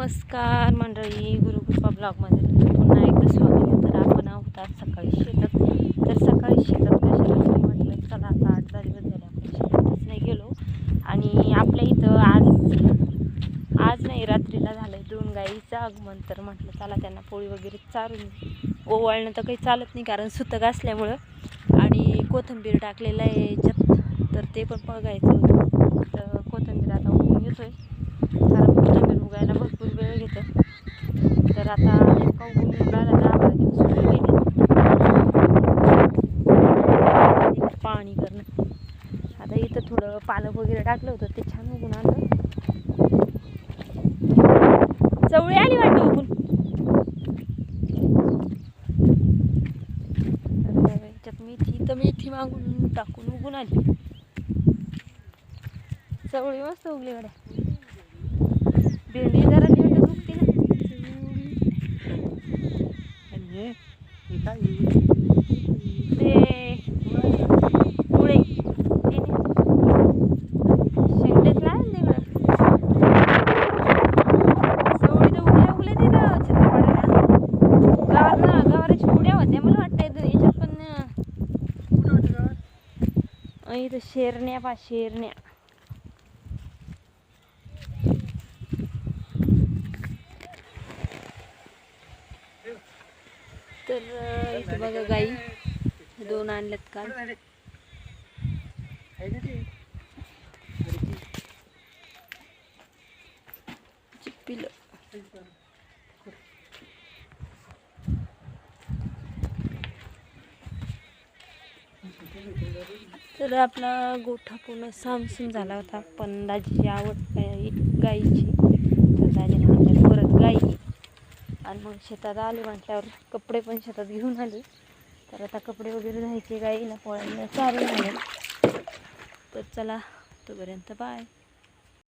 नमस्कार मंडळी गुरुकृपा ब्लॉगमध्ये पुन्हा एकदा स्वागत तर आपण आहोत आज सकाळी शेतात. तर सकाळी शेतात कशाला म्हटलं चला आता आठ दहा दिवस झाले आपण शेतातच नाही गेलो. आणि आपल्या इथं आज आज नाही रात्रीला झालं आहे दोन गाईचं आगमन. तर म्हटलं चला त्यांना पोळी वगैरे चारून ओवाळणं तर काही चालत नाही कारण सुतक असल्यामुळं. आणि कोथिंबीर टाकलेलं आहे याच्यात. तर ते पण बघायचं होतं. तर कोथिंबीर आता उगून आहे कारण तर आता नेमका उगून उगायला दहा बारा दिवस वेळ गेले. पाणी करणं. आता इथं थोडं पालक वगैरे टाकलं होतं ते छान उगून आलं चवळी आली वाटतं उगून याच्यात मेथी तर मेथी मागून टाकून उगून आली. चवळी मस्त उगली गड्या. भेंडी जरा ना ते पुढे शेंगटेच लागेल तिकडं चवळी तर उगल्या उगल्या तिथं चित्रपटाला गावाला गावाची पुड्या होत्या मला वाटतं इथं याच्यात पण अं, इथं शेरण्या पा शेरण्या तर अं, इथं बघा गाई. दोन आणल्यात का पिलं तर आपला गोठा पूर्ण सामसूम झाला होता. पण दाजीची आवड गाईची. तर दाजीने आणल्या परत गाई. आणि मग शेतात आले म्हटल्यावर कपडे पण शेतात घेऊन आले. तर आता कपडे वगैरे धुवायचे गाईला पोळ्याला चालू झाले तर चला तोपर्यंत बाय